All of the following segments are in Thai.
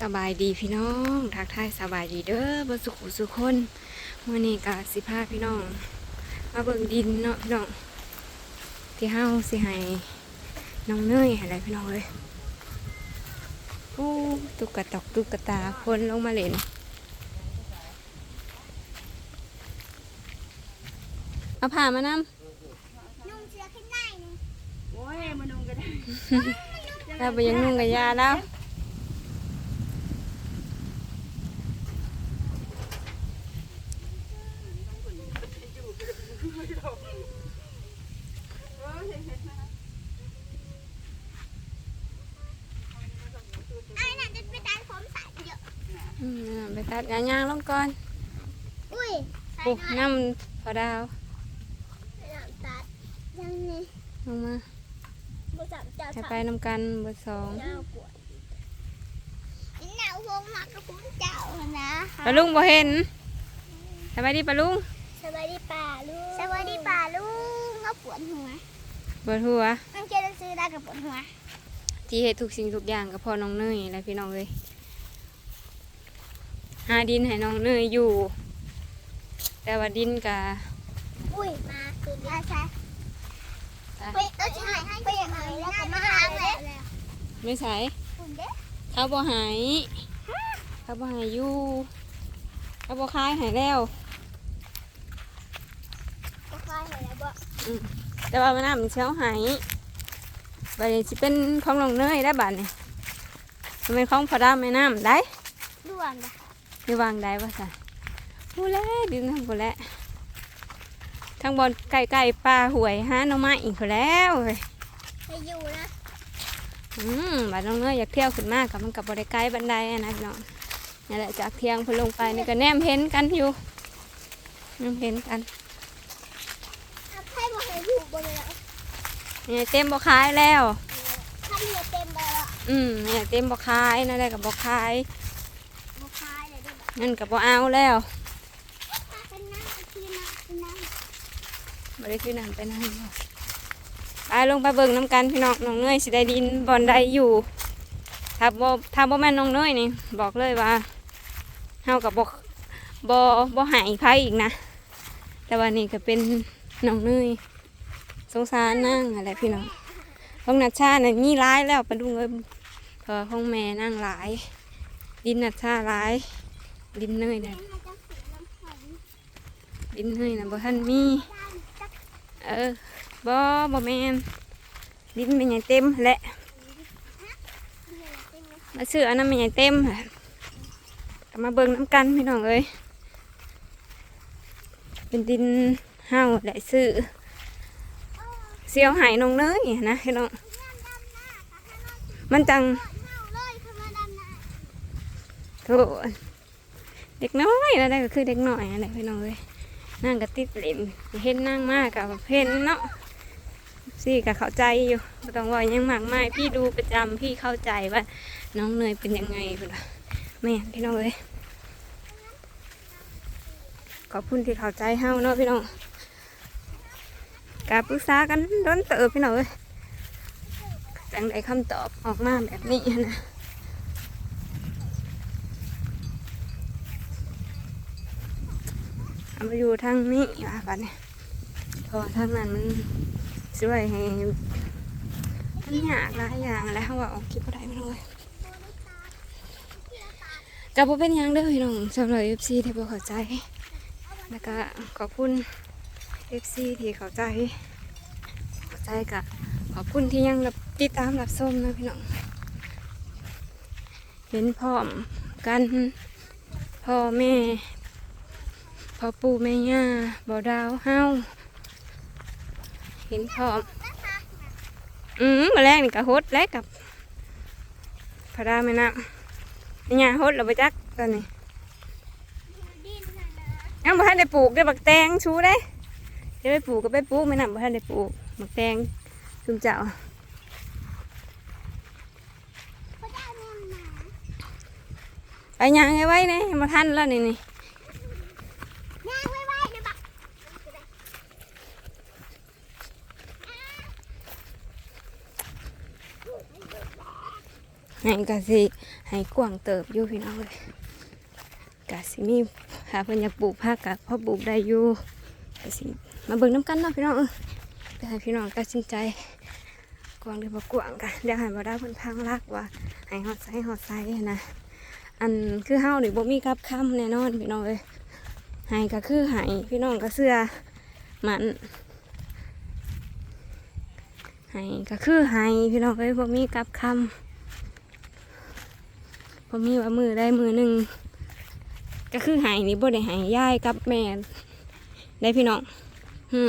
สบายดีพี่น้องทักทายสบายดีเด้อบ่สุขสุขคนมื้อนี้ก็สิพาพี่น้อง มาเบิ่งดินเนาะพี่น้อง ที่เฮาสิให้น้องเนยให้อะไรพี่น้องเลยอู้ตุ๊กตอกตุ๊กตาคนลงมาเล่นเอาผ้ามานำนุ่งเสื้อขึ้นได้นึงโอ้ยมานุ่งก็ได้แล้วไปยังนุ่งกับยาแล้ว ไอ้น่ะจะไปตัดผมสายเยอะ อืม ไปตัดยางๆลงก่อนอุ้ยใส่ปุ๊หน่อยน้ำพอดาวไปหลังตัดยังนี่ลงมาบุษบเจ้าให้สาไปนำกันเบอร์สองเจ้าปวดอินหนาววงมากระพุ้งเจ้านะปลาลุงบ่เห็นสบายดีปลาลุงสวัสดีป่าลุงสวัสดีป่าลุงก็ปวดหัวเบิดหัวมันเจอซื้อได้กับปวดหัวที่เฮ็ดทุกสิ่งทุกอย่างกับพ่อน้องเนยและพี่น้องเลย หาดินให้น้องเนยอยู่ แต่ว่าดินกะอุ้ยมาคือได้ใช่ไปเออจะหายให้ไปอย่างไรแล้วก็มาหาเลยไม่ใส่คุณเด้เขาบ่ใหายเขาบ่ใหายอยู่เขาบ่คายใหายแล้วก็คอยเห็นแล้วบ่แต่ว่ามันน้ำมันเช้าหายบัดนี้สิเป็นของน้องเนยได้บัดนี่มันเป็นของพอดาแม่น้ำได้ด่วนจ้ะมีวางได้ป่ะสันพูแลดินทางพูแลทางบนไก่ไก่ปลาหวยหาหน่อไม้อีกพูแล้วเว้ยไปอยู่นะอืมบัดน้องเนยอยากเที่ยวขึ้นมากกับมันกับบริไกลบันไดอะนะพี่น้องนี่แหละจากเที่ยงเพนลงไปนี่ก็แนมเห็นกันอยู่แนมเห็นกันเอาให้บ่ให้อยู่บ่เลยแล้วนี่เต็มบ่คายแล้วถ้าเรือเต็มเลยอะอืมนี่เต็มบ่คายนั่นแหละกับบ่คาย บ่คายเลยด้วย นั่นกับบ่เอาแล้วเป็นน้ำคือน้ำคือน้บ่ได้คือน้ำไปนั่นไปลงไปเบิ่งน้ำกันพี่น้องน้องเนยสิได้ดินบอนใดอยู่ถ้าบ่ถ้าบ่แม่นน้องเนยนี่บอกเลยว่าเฮากับบ่บ่บ่หายไผอีกนะ แต่ว่านี่ก็เป็นน้องเนยสงสารนั่งอะไรพี่น้องของนัชชาเนี่ยมีร้ายแล้วปดุงเอ้ยเพอของแม่นั่งหลาย ดินนัชชาหลาย ดินเนยเนี่ยำมันจะสีน้ำแข็งดินเนยนะบ่ทันมีด้านจักเออบ่บ่แม่นดินเป็นใหญ่เต็มแหละเหนือเป็นไหมมาซื้ออันนั้นเป็นใหญ่เต็มแหละก็มาเบิ่งน้ำกันพี่น้องเอ้ยเป็นดินเฮาแหละซื้อเสียวหายน้องเนยนะพี่น้องน้ำดำหน้าค่ะถ้านอนมันจังเน่าเลยคือมาดำหน้าโถ เด็กน้อยอะไรก็คือเด็กน้อยอะไรพี่น้องเอ้ยนั่งก็ติดเล่นเห็นนั่งมากกับเห็นเนาะซี่ก็เข้าใจอยู่บ่ต้องว่ายังมากมายพี่ดูประจำพี่เข้าใจว่าน้องเนยเป็นยังไงพุ่นล่ะแม่พี่น้องเอ้ยขอบคุณที่เข้าใจเฮาเนาะพี่น้องการปรึกษากันโดนเติบพี่น้องเอ้ยจังได้คำตอบออกมาแบบนี้นะเอา มาอยู่ทางนี้ว่าบัดนี้พอทางนั้นมันช่วยให้มันยากหลายอย่างแล้วเขาว่าออกคลิปบ่ได้พี่น้องเอ้ยกับบ่เป็นยังเด้อพี่น้องสำหรับ FC ที่บ่เข้าใจ แล้วก็ขอบคุณ FC ที่เข้าใจ เข้าใจก็ขอบคุณที่ยังรับติดตามรับชมนะพี่น้องเห็นพร้อมกันพ่อแม่ พ่อปู่แม่ย่าบ่ดาวเฮาเห็นพร้อม อืมมาแรกนี่ก็ฮดแล้วกับพระดาแม่น้ำนี่ไงฮดเราไปจักตอนนี้ดินน่ะนะยังบ่ทันได้ปลูกได้บักแตงชูได้จะไปปลูกก็ไปปลูกไม่นำบ่ทันได้ปลูกบักแตงซุมเจ้าไปย่างไว้ไว้เนี่ยังบ่ทันแล้วนี่นี่ ย่างไว้ไว้เดี๋ยวบัก ย ให้กะสิให้กว้างเติบอยู่พี่น้องเลยกะสิมีหาเพิ่นอยากปลูกผักกะพอปลูกได้อยู่กะสิมาเบิ่งน้ำกันเนาะพี่น้องเออแต่ให้พี่น้องตัดสินใจกว้างหรือบ่กว้างกันเดี๋ยวให้บ่ได้เพิ่นพังรักว่าให้ฮอดไสฮอดไสนะอันคือเฮานี่บ่มีกับคำแน่นอนพี่น้องเอ้ยให้ก็คือให้พี่น้องก็เสื้อมันให้ก็คือให้พี่น้องเอ้ยบ่มีกับคำบ่มีว่ามือได้มือหนึ่งก็คือให้นี่บ่ได้ห้ยย่ายกับแม่ได้พี่น้องฮึ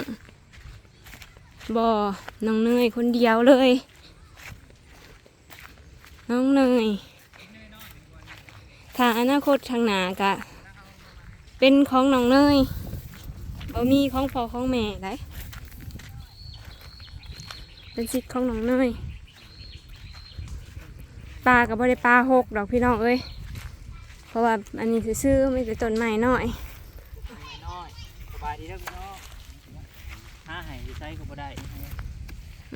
บ่น้องเนยคนเดียวเลย น้องเนยถ้าอนาคตทางหนากะ เป็นของน้องเนยบ่มีของพ่อของแม่ได้เป็นสิทธิ์ของน้องเนย ปลากับบ่ได้ปลาหกดอกพี่น้องเอ้ยเพราะว่าอันนี้ซื้อๆไม่แต่ต้นไม้น้อยน้อยสบายดีเด้อพี่น้องหาให้ที่ใช้ก็บ่ได้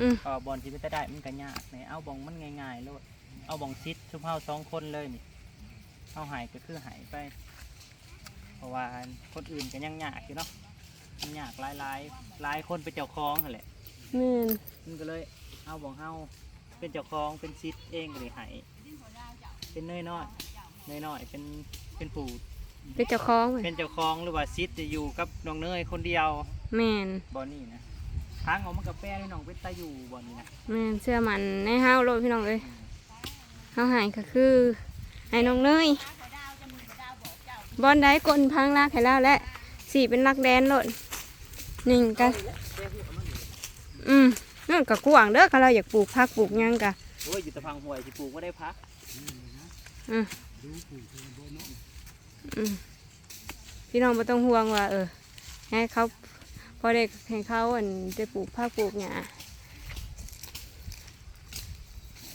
อืมเออบอลที่ไม่ได้มันก็ยากนี่เอาบองมันง่ายๆโลดเอาบองซิดชุบเฮาสองคนเลยนี่เอาใหายก็คือใหายไป เพราะว่าคนอื่นก็ยังยากอยู่เนาะมันยากหลายหลายๆหลายคนเป็นเจ้าของนั่นแหละแม่นมันก็เลยเอาบองเฮา เป็นเจ้าของเป็นซิดเองก็เลยใหายเป็นเนยน้อยเนยน้อยเป็นเป็นผู้เป็นเจ้าของเว้ยเป็นเจ้าของหรือว่าซิดจะอยู่กับน้องเนยคนเดียวแม่นบอนนี่นะทางออกมากับแป้ให้น้องเป็นตาอยู่บอนนี้นะแม่นเสื้อมันในเฮาโลดพี่น้องเอ้ยเฮาใหายก็คือให้น้องเนยบอนได้กลนพังลากให้แล้วและสี่เป็นลักแดนโลดหนึ่งกันอืม นั่นก็กว้างเด้อถ้าเราอยากปลูกผักปลูกหยังกะโอ้ยอยู่แตะพังห่วยที่ปลูกไม่ได้พักอืมอืมพี่น้องไม่ต้องห่วงว่าเออให้เขาพอเด็กให้เขาอันจะปลูกผักปลูกหญ้า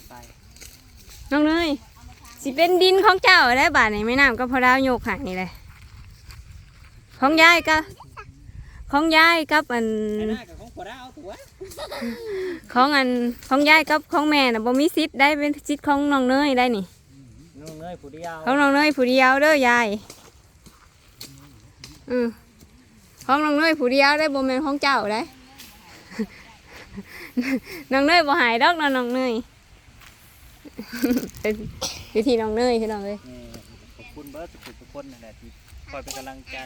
ไปน้องเนยสิเป็นดินของเจ้าได้บาทนี่ไม่น้ำก็พอดาวโยกหายนี่เลยของยายก็ของยายกับอัน ไอ้หน้ากับ ของผัวดาวตัวของอันของยายกับของแม่น่ะบ่มีสิทธิ์ได้เป็นสิทธิ์ของน้องเนยได้นี่น้องเนยผู้เดียวของน้องเนยผู้เดียวเด้อยายอืมของน้องเนยผู้เดียวได้บ่แม่นของเจ้าได้น้องเนยบ่หายดอกเนาะน้องเนยเป็นวิธีน้องเนยพี่น้องเอ้ยนี่ขอบคุณเบิร์ดสุดทุกคนนั่นแหละที่คอยเป็นกำลังใจ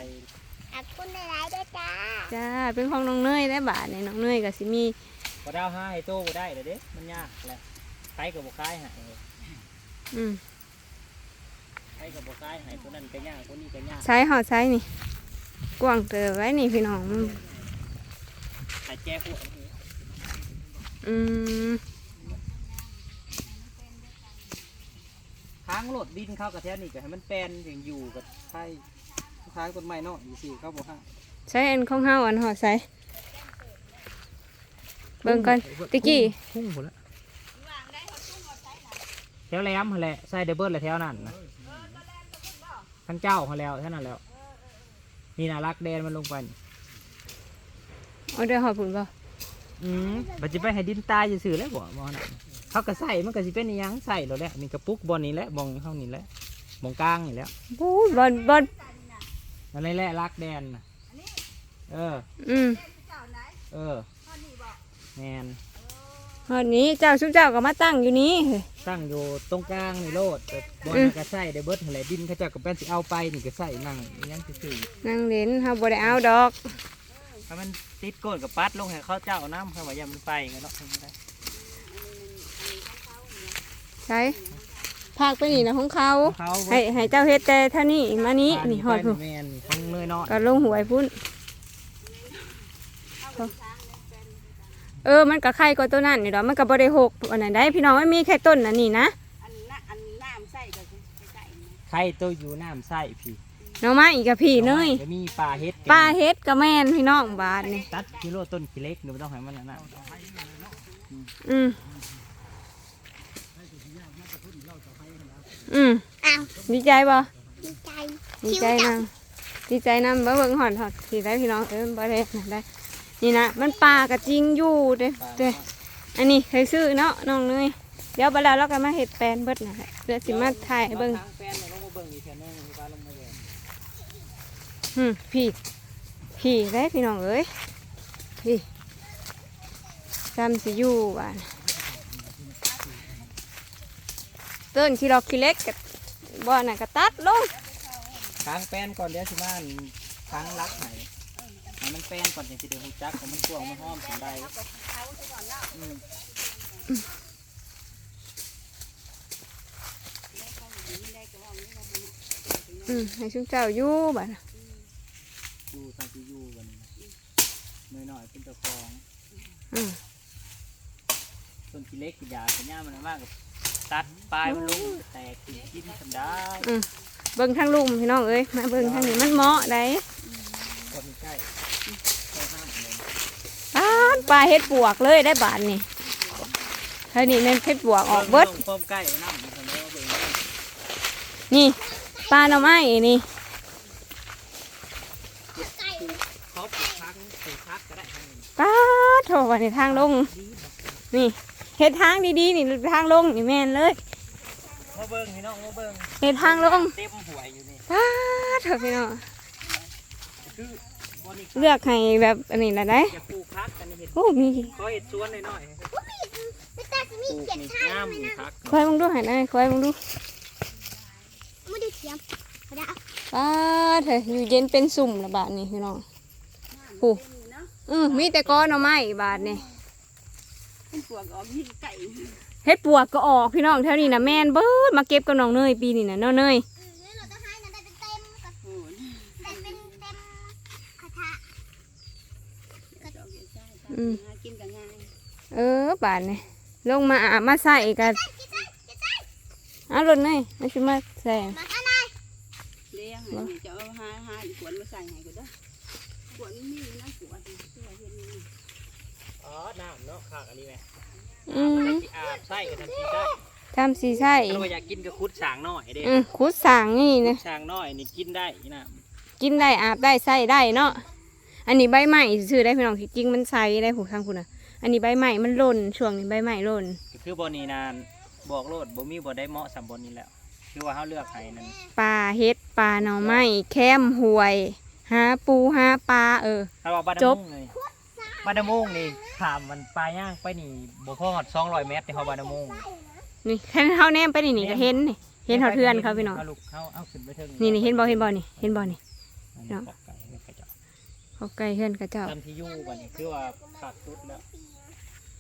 ขอบคุณหลายๆด้วยจ้าจ้าเป็นของน้องเนยได้บาทนี่น้องเนยก็สิมีผัวดาวห้าให้โต้บ่ได้เด้อเด้มันยากแหละใครกับบ่คล้ายใหายอืมใครกับบ่คล้ายใหายคนนั้นก็ยากคนนี้ก็ยากใช้หอดใช้นี่ กว้างเตอไว้นี่พี่น้องใครแจ้หัวอืมทางโหลดดินเข้ากับแถวนี้ก็ให้มันแปลนอย่างอยู่กับใคร ทางต้นไม้เนาะอยู่สิเขาบ่ห้าใช้อันของเฮาอันหอดใช้เบิ่งกันตะกี้พุ่งหมดแล้วแถวแหลมหั่นแหละใส่เดบเบิลแหละแถวนั้นนะทั้งเจ้าเขาแล้วเท่านั้นแล้วนี่นะรักแดนมันลงไปนี่เอาเดี๋ยวหอดผุนบ่อืมบัดจะไปให้ดินตายจะสื่อๆแล้วบ่มอนะเขาก็ใส่มันก็สิเป็นอิหยังใส่แล้วแหละนี่กระปุกบอลนี่แหละบองเท่านี้แหละบองกลางนี่แหล้ว บู๊บอลบอล นั่นแหละรักแดนน่ะเออ อืมเออแมนหอดนี้เจ้าชุบเจ้าก็มาตั้งอยู่นี้ ตั้งอยู่ตรงกลางนี่โลดแต่บอลอืมก็ใส่เดบเบิลอะไรดินเขาเจะกับแป้นสิเอาไปนี่ก็ใส่นั่งอิหยังซื่อนั่งเล่นเฮาบ่ได้เอาดอกๆถ้ามันติดโกนกับปัดลงให้เขาเจ้าน้ำเขาว่าอย่ามันไปกันเนาะใช้ ภาคไปนี่นะของเขาเขาให้ให้เจ้าเฮ็ดแต่เท่านี้มานี้นี่หอดผูผู้แมนของเนยน้อยก็ลงหวยพุ่น เออ มันก็ไข่ก็ตัวนั้นนี่ดอกมันก็บ่ได้หกอันนั้นได้พี่น้องไม่มีแค่ต้นอันนี้นะอันน่ะอันน้ำใส่ก็คือใส่นะไข่ตัวอยู่น้ำใส่พี่หน้องไม้อีกกับพี่เนยจะมีปลาเฮ็ดปลาเฮ็ดก็แม่นพี่น้องบาทนี่ตัดกิโลต้นกิเล็กหนูไม่ต้องให้มันนั่นนะอืม อืมอ้าวดีใจบ่ดีใจดีใจนางดีใจนำบ่เบิ่งหอนหอดสิได้พี่น้องเออบ่ได้นั่นได้ นี่นะมันปลากระจิงอยู่เด้เด้อันนี้เคยซื้อเนาะน้องเนยเดี๋ยวเวลาเราก็มาเห็ดแปลนเบิดน่ะแหละเดี๋ยวสิมาถ่ายให้เบิ่งทางแฟนเนี่ยลงมาเบิ่งอีกแค่นึงมีการลงมาเลยอืมพี่พี่ได้พี่น้องเอ้ยพี่จำสิอยู่บ้าน ต้นขี้ดอกขี้เล็กกับบ่อน่ะก็ตัดลงทางแฟนก่อนเดี๋ยวสิมาอันทางรักไหนให้มันแฟนก่อนจะสิเดี๋ยวหูจักของมันกวางมันหอมสันใดอืมอืมให้ชุมเจ้าอยู่บ้านน่ะอยู่ตามที่อยู่กันน้อยหน่อยๆเป็นเจ้าของอืมต้นขี้เล็กขี้ยาขี้ย่ามันมากกับ ตัดปลายมันลงแตกกินกินทำได้อืมเบิ่งทางลุมพี่น้องเอ้ยมาเบิ่งทางนี้มันเหมาะได้คนใกล้ใกล้ห้ามเลยปานปลาเฮ็ดปวกเลยได้บาทนี่เฮ้ยนี่แม่นเฮ็ดปวกออกเบิดลงพร้อมใกล้น้ำมันทำให้ว่าเบิ่งได้นี่ปลาหน่อไม้นี่เขาปลูกพักปลูกพักก็ได้ทางนี้ปลาโถวันนี้ทางลงนี่ เฮ็ดทางดีๆนี่ทางลงนี่แม่นเลยมาเบิ่งพี่น้องมาเบิ่งเฮ็ดทางลงเต็มหวยอยู่นี่ปลาโถพี่น้องคือบ่นี่เลือกให้แบบอันนี้ละได้จะปลูกพักกันนี่เห็ดโอ้มีขอเห็ดสวนหน่อยๆไม่ตาจะมีปลูกเขียนนี่ชายงามไหมมีนะพักคอยมึงดูให้ได้คอยมึงดูไม่ได้เขียนกระดาษปลาเถอะอยู่เย็นเป็นสุ่มละบาทนี่พี่น้องโอ้เนาะอือมีแต่ก้อนหน่อไม้บาทนี่เป็นพวกออกที่ไก่เฮ็ดปวกก็ออกพี่น้องแถวนี้นะแม่นเบิดมาเก็บกับน้องเนยปีนี้นะเนาะเนยอืมแล้วเราจะให้นะได้เป็นเต็มกับโอ้ยได้เป็นเต็มกระทะดอกเดียวใช่อืมหากินกันง่ายเออบาทนี่ลงมาอาบมาใส่กันกินได้กินได้เอารถเนยมาชิมาใส่มาข้างในเลี้ยงให้นี่จะเอาหาหาอีกขวดมาใส่ให้ก็ได้ขวดนี่มีนะขวดนี่ที่ว่าเห็นนี่ อ๋อ น้ำเนาะ ขากอันนี้ไหมอืมที่อาบไส้กับทันทีได้ทำสีใส่ถ้าว่าอยากกินก็คุดสางหน่อยเด้อืมขุดสางนี่นะสางน้อยนี่กินได้อีน้กินได้อาบได้ใส่ได้เนาะอันนี้ใบใหม่ซื้อได้พี่น้องที่จริงมันใส่ได้ผูกทางคุณอะ อันนี้ใบใหม่มันหล่นช่วงนี้ใบใหม่หล่นำก็คือบอนี่นานบอกโลดบ่มีบ่ได้เหมาะสำบนนี้แล้วคือว่าเขาเลือกให้นั่นปลาเฮ็ดปลาหน่อไม้แคมหวยหาปูหาปลาเออถ้าว่าบ้านจน้ำบมุ่งเลย บ้านน้ำมุ่งนี่ถามมันปลาย่างไปนี่บ่พอหอด200เมตรในเขาบ้านน้ำมุ่งนี่แค่เขาแนมไปนี่นี่ก็เห็นนี่เห็นเขาเทือนเขาพี่น้องเอาลูกเขาเอาขึ้นไปเทิงนี่นี่เห็นบ่เห็นบ่นี่เห็นบ่นี่อันเนาะนี้ปอกไก่ให้เขาเจ้าเขาใกล้เฮือนเขาเจ้าทำที่อยู่บัดนี้คือว่าขาดสุดแล้ว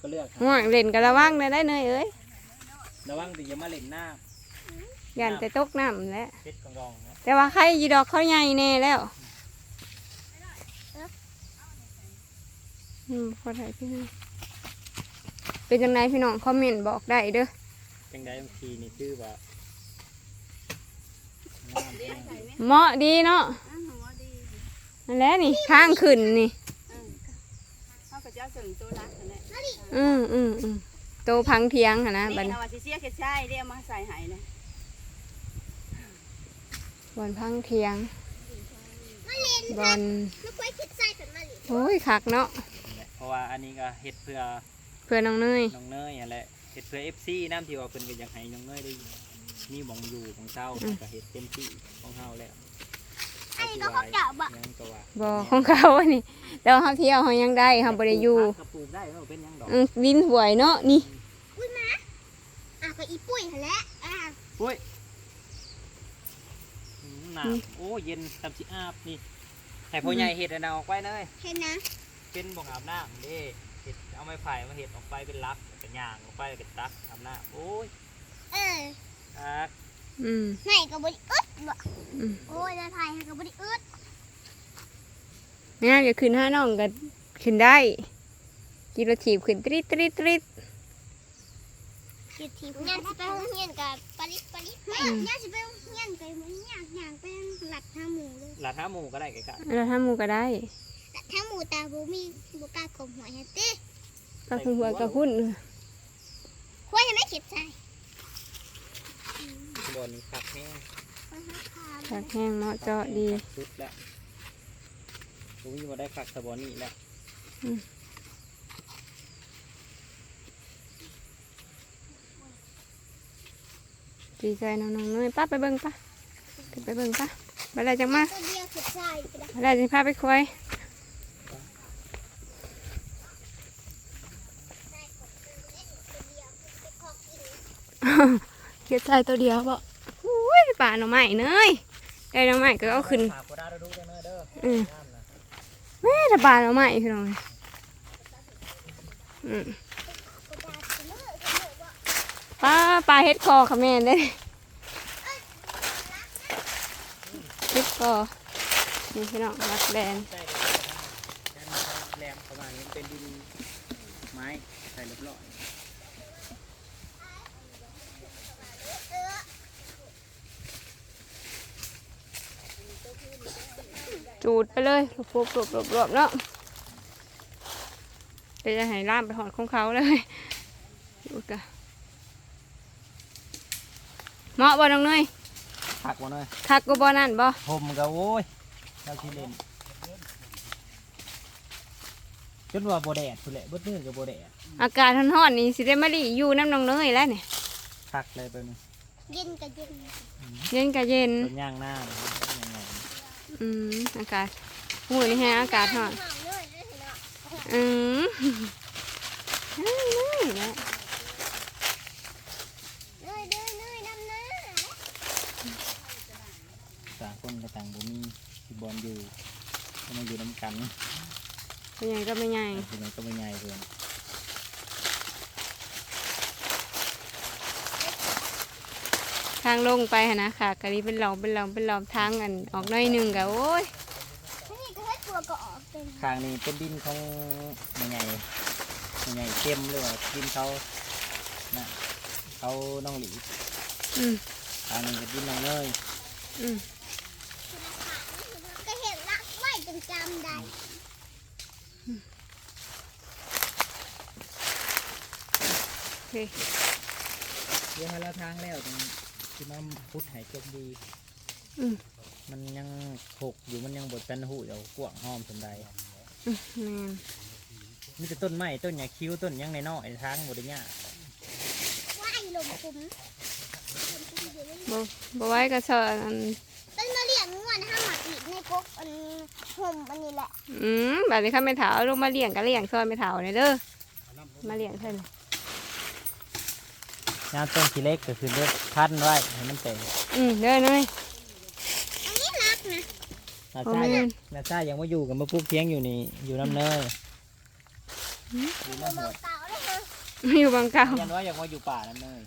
ก็เลือกห่วงเล่นกะระวังได้ได้เนยเอ้ยระวังที่จะมาเล่นน้ยันแต่ตกน้ำแหล้วำเพชรกองรองนะแต่ว่าใครยีดอกเขาใหญ่แน่แล้ว อืมขอถ่ายพี่น้องเป็นจังไงพี่น้องคอมเมนต์บอกได้เด้อจังใดบางทีนี่คือว่าเลี้ยงใส่ไหมเหมาะดีเนาะอ้าวหัวดีนั่นแหละนี่ข้างขึ้นนี่อืมเขาก็จะถึงตัวรักนั่นแหละอืมอืมอืมโตพังเทียงหั่นนะบัดนี่นี้นะว่าสิเสียแค่ใช่เรียกมาใส่ให้นะบอนพังเทียงมาเรียนบอนไม่ค่อยคิดใส่เป็นมาเรียนโอ้ยคักเนาะเพ ราะว่าอันนี้ก็เฮ็ดเพื่อเพื่อนน้องเนยน้องเนยนั่นแหละเฮ็ดเพื่อ FC น้ำที่ว่าเพิ่นก็อยากให้น้องเนยได้มีหมองอยู่ของเจ้าก็เฮ็ดเต็มที่ของเฮาแล้วอันนี้ก็เขาเจาะบ่ยังก็ว่าบอของเขาอันนี้แต่ว่าเขาเที่ยวเขายังได้เขาบ่ได้อยู่ก็ปลูกได้เนาะเป็นหยังดอกอืมดินหวยเนาะนี่อุ้ยมาอะก็อีปุ้ยหั่นแหละอะอุ้ยอืมน้ำโอ้เย็นทำสิอาบนี่ให้พ่อใหญ่เฮ็ดอันเอาออกไปเนยเห็นนะ เป็นบ่งอาบน้ำเด้เห็ดเอาไม้ไผ่มาเห็ดออกไปเป็นลักเป็นย่างออกไปเป็นตักอาบน้ำโอ้ยเออตักอืมไหนก็บริอึดบ่อืมโอ้ยนายพายให้ก็บริอึดงานจะขึ้นห้าน้องก็ขึ้นได้กีรถีบขึ้นตริดตริดตริดคิดทียันสิไปโรงเรียนกับปริปริแม่ยันสิไปโรงเรียนกับมันยากอย่างเป็นหลัดทางหมูเลยหลาท้าหมูก็ได้ไกะเราทำหมูก็ได้ หลัดทางหมูตาบูมีบุกล้ากลมหัวเฮติก็คือหัวกับหุ้นหัวยังไม่คิดใส่บนนี้คักแห้งผักแห้งเหมาะเจาะดีคักสุดแล้วผมมีบ่ได้คักสะบอนี่แล้วอดีใจน้องๆเนยป้าไปเบิ่งป้าขึ้นไปเบิ่งป้าไปอะไรจังมาตัวเดียวคือใช่ก็ได้ไปอะไรจังพาไปคุย เกียดใจตัวเดียวบ่อุ้ยป่าหน่อไม้เนยได้หน่อไม้ก็เอาขึ้นฝากกดดาวดูได้เนอะเด้ออืมน้ำนะแม่ถ้าป่าหน่อไม้พี่น้องอืมป้าปลาเฮ็ดคอค่ะแม่นได้เฮ็ดคอนี่พี่น้องรักแดน ใช่เลยด้านแรมประมาณนี้เป็นดินไม้ใส่เรียบร้อย จูดไปเลย รวบรวบรวบรวบเนาะเดี๋ยวจะให้ล่ามไปหอดของเขาเลยดูกะเหมาะบ่น้องเนยผักมาหน่อยคักก็บ่นั่นบ่ผมก็โอ้ยเราที่เล่นจนว่าโบแดดพุ่นแหละบดมือกับโบแดดอากาศร้อนๆนี่สิได้มาดีอยู่น้ำน้องเนยแล้วเนี่ยผักเลยไปนี่เย็นกับเย็นเย็นกับเย็นต้นย่างหน้าเลย อืมอากาศ หูนี่ฮะอากาศร้อนหอมเลยนะเนาะอืมเฮ้ยเนยนะเนยเนยเนยน้ำหน้าต่างคนก็ต่างบ่มีที่บอลอยู่ก็มาอยู่น้ำกันเป็นยังก็ไม่ใหญ่คือมันก็ไม่ง่ายเพื่อนทางลงไปหั่นนะค่ะกะนี้เป็นหลอมเป็นหลอมเป็นหลอมทางกันออกหน้อยหนึ่งกะโอ้ย นี่ก็ให้ตัวก็ออกเป็น ข้างนี้เป็นดินของไม่ใหญ่ไม่ใหญ่เข้มเลยว่าดินเขานะเขาน้องหลีอืมข้างนี้ก็ดินน้องเนยอืมก็เห็นรักไว้จนจำได้โอเคเดี๋ยวให้เราทางแล้วจังที่มันพุทธหายจมดีอื มมันยังหกอยู่มันยังบดเป็นหูเดี๋ยวกวางหอมสมใดอืมแม่นมีแต่ต้นไม้ต้นหญ้าคิ้วต้นหยังในนอกไอ้ทางบไดหญ้าว่าไอ้ลมคุ้มบ่บ่ไว้ก็สอนอันเป็นมาเลี้ยงงวนห้าหมักอีกในกกอันห่มอันนี้แหละอืมแบบนี้ข้าไม่ถาวลงมาเลี้ยงก็เลี้ยงซอยไม่ถาวเนี่ยเด้อมาเลี้ยงเพิ่นยามต้นทีเล็กก็คือเล็กพันไว้ให้มันเตะอืมเด้อเนยอันนี้รักนะ นาโอ้ซาแม่ยังนนาซายังมาอยู่กับมาปลูกเพียงอยู่นี่อยู่น้ำเนยอยู่น้ำหัวเต่าเลยเธออยู่บางเก่ายันว่าอยากมาอยู่ป่าน้ำเนย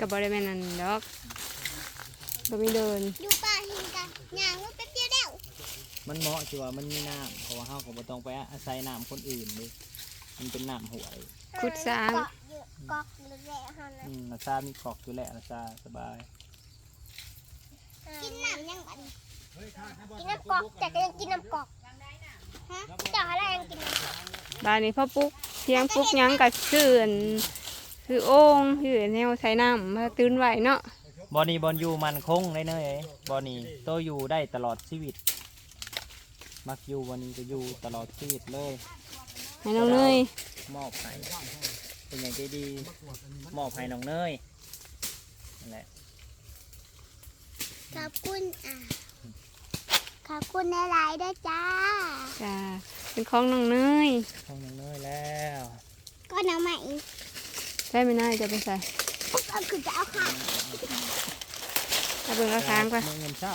กับบริเวณนั้นดอกบ่มีเดินอยู่ป่าหินกันย่างลูกแป๊บเดียวเดียวมันเหมาะจีว่ามันมีน้ำเพราะว่าเฮาก็บ่ต้องไปอาศัยน้ำคนอื่นเลยมันเป็นน้ำห้วยขุดสร้างเกาะอยู่เกาะอยู่แหละฮะนะอืมนาซามีขอกอยู่แหละนาซาสบาย กินน้ำยังบัน กินน้ำกอกแต่ก็ยังกินน้ำกอกฮะเจ้าอะไรยังกินน้ำกอกบ้านนี้พ่อปุ๊กเพียงปุ๊กหยังกับชื่ออันคือโอ่งคือแนวใส่น้ำมาตื้นไว้เนาะบอนี่บอลอยู่มันคงเลยเนยบอนี่โตอยู่ได้ตลอดชีวิต มักอยู่วันนี้ก็อยู่ตลอดชีวิตเลยให้น้องเนยมอบให้เป็นอย่างใจดีมอบให้น้องเนยนั่นแหละ ขอบคุณอะ ขอบคุณหลายๆด้วยจ้า จ้าเป็นของน้องเนยของน้องเนยแล้วก็น้ำใหม่ใช่ไหมนายจะไปใส่ก็คือจะเอาข้าวเอาเบิ่งเอาค้างไปมือเงินเช้า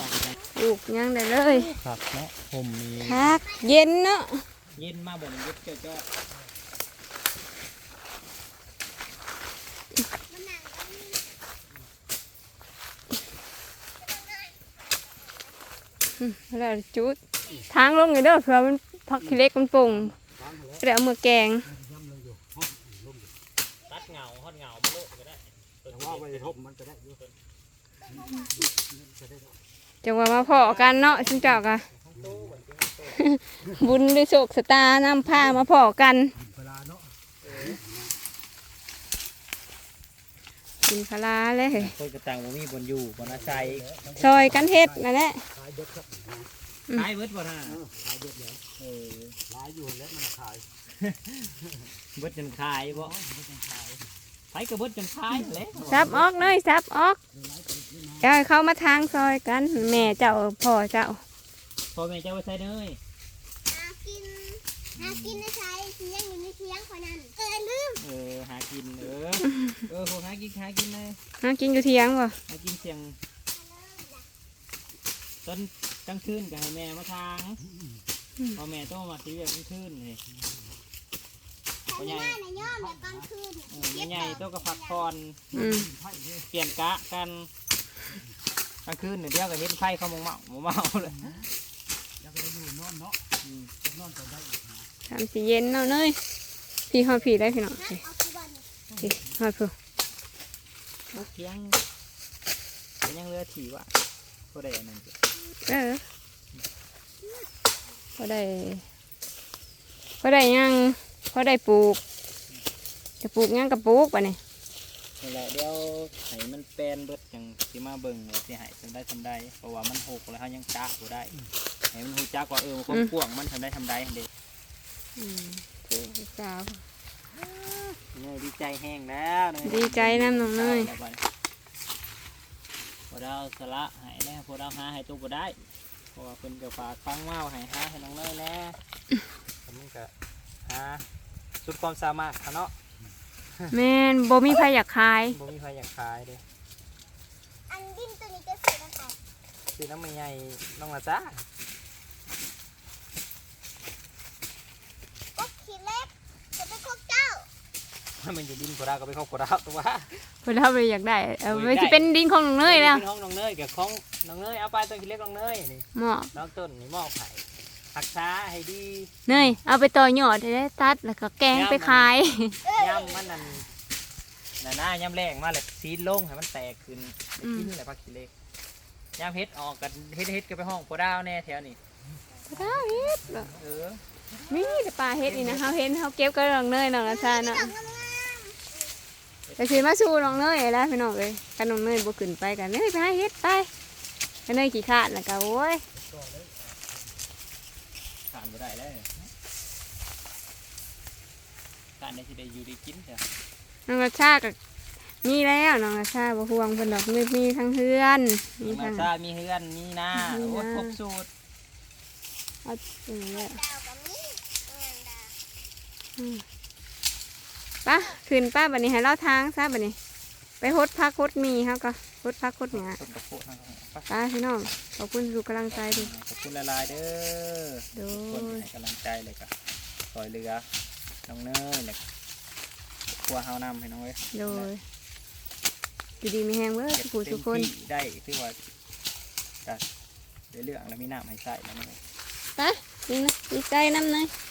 ปลูกหยังได้เลย ครับเนาะผมมีคัก เย็นเนาะ เย็นมาบ่นยุบเจ้าเจ้า แล้วจุด ทางลงเลยเด้อเผื่อมันพักขี้เล็กมันปุ่งเดี๋ยวมือแกงตัดเงาฮอดเงาไมาโลดก็ได้ว่าไปทบมันจะได้อยู่จังหวะมาพอกันเนาะชุนเจ้ากะบุญด้วยโศกสตาร์นำพามาพอกัน เวลาเนาะ กินพลาเลยคนกระตังบ่มีบนอยู่บนอาศัยซอยกันเฮ็ดนั่นแหละขายเด็ดครับขายเบิดบ่ท่าเออขายเด็ดแล้วเออขายอยู่แล้วมันขายเบิดจนขายบ่ไผกระเบิดจนท้ายเลยซับออกเนยซับออกจะให้เข้ามาทางซอยกัน แม่เจ้าพ่อเจ้าพ่อแม่เจ้าไปใส่เนยหากินหากินนะชายยังอยู่ในเทียง คนนั้นเออลืมเออหากินเออเออพวกหากินหากินเลยหากินอยู่เทียงบ่หากินเสียงตอนกลางคืนก็ให้แม่มาทางพอแม่ต้องมาซื้อกลางคืนเลยแต่ไม่ได้นะย่อมเดี๋ยวกลางคืนเออใหญ่ๆต้องก็พักผ่อนอืมเปลี่ยนกะกันกลางคืนเนี่ยเดี๋ยวก็เห็นไฟเขามองเมาหมเมาเลยยังก็อยู่นอนเนาะอืมนอนก็ได้อีกนะ ทำสีเย็นเนาะเนย พี่หอดผีได้พี่น้องฮะพี่เอากี่บอลพี่หอดผู้ลูกเทียงแต่ยังเหลือถี่วะก็ได้อันนั้นจ้ะเออพอได้พอได้หยังพอได้ปลูก จะปลูกหยังกับปลูกปะเนี่ยนี่แหละเดี๋ยวให้มันแปลนเบิดจังสิมาเบิ่งว่าสิให้ทำได้ทำได้เพราะว่ามันหกแล้วเขายังจ้าบ่ได้ให้มันรู้จักว่าเออความกว้างมันทำได้ทำได้เด็ก อืมผู้สาว เนยดีใจแห้งแล้วเนยดีใจน้ำน้องเนยแล้วบัดพอเราสละใหายแล้วพอเราหาให้ตัวบ่ได้เพราะว่าเพิ่นก็ฝากฟังว่าให้หาให้น้องเนยแน่ผมนก็หาสุดความสามารถเขาเนาะแม่นบ่มีใครอยากขาย บ่มีใครอยากขายเด้อันดินตัวนี้จะใส่กระต่ายคือน้ำมันใหญ่น้องละจ้า ก็ขีดเล็กจะเป็นพวกเจ้า มันอยู่ดินโคราก็ไปเข้าโคราตัวว่าเพิ่นเราเลยอยากได้เออไม่สิเป็นดินของน้องเนยแล้วเป็นห้องน้องเนยกับของน้องเนยเอาไปต้นขี้เล็กน้องเนยนี่เหมาะน้องต้นนี่มอบให้รักษาให้ดีเนยเอาไปต่อยอดได้ตัดแล้วก็แกงไปขายย่ำมันนั่นน่ะหน้าย่ำแรงมาเลยซีดลงให้มันแตกขึ้นไปกินแหละพักขี้เล็กย่ำเฮ็ดออกกันเฮ็ดเฮ็ดกันไปห้องโคดาวแน่แถวนี้ได้เฮ็ดเออมีแต่ปลาเฮ็ดนี่นะเฮาเห็นเฮาเก็บกับน้องเนยน้องละซาเนาะดอ กงามไปสิมาสู่น้องเนยแล้วพี่น้องเอ้ยกันน้องเนยบ่ขึ้นไปกันเนยไปหาเฮ็ดไปกันเนยขี้ขลาดแล้วก็โอ้ยผ่านบ่ได้แล้วการได้สิได้อยู่ได้กินเถอะน้องละชาก็มีแล้วน้องละชาบ่ห่วงเพิ่นดอกมีมีทั้งเฮือนมีมีมาทั้ง ซามีเฮือนมีหน้ามีโอ้นาครบสูตรเอาอืมแล้วๆดาวกับมีเงินดาวไป้าขึ้นป้าบัดนี้ให้เล่าทางซะบัดนี้ ไปฮดพักฮดมีเฮาก็ฮดพักฮดหยาต้นกระโปงนะครับไปไป้าพี่น้องขอบคุณทุกกำลังใจดูขอบคุณละลายๆเด้อโดทุกคนยให้กำลังใจเลยก็ซอยเรือน้องเนยเลยครัวเฮานำให้น้องเว้ยโดยอยู่ดีมีแฮงเบิดเก็บผู้เต็ทุมกคนที่ได้ที่ว่าจะได้เรื่องแล้วมีน้ำให้ใส่แล้วนี่ไป้าดีนะดีใจน้ำเลยโ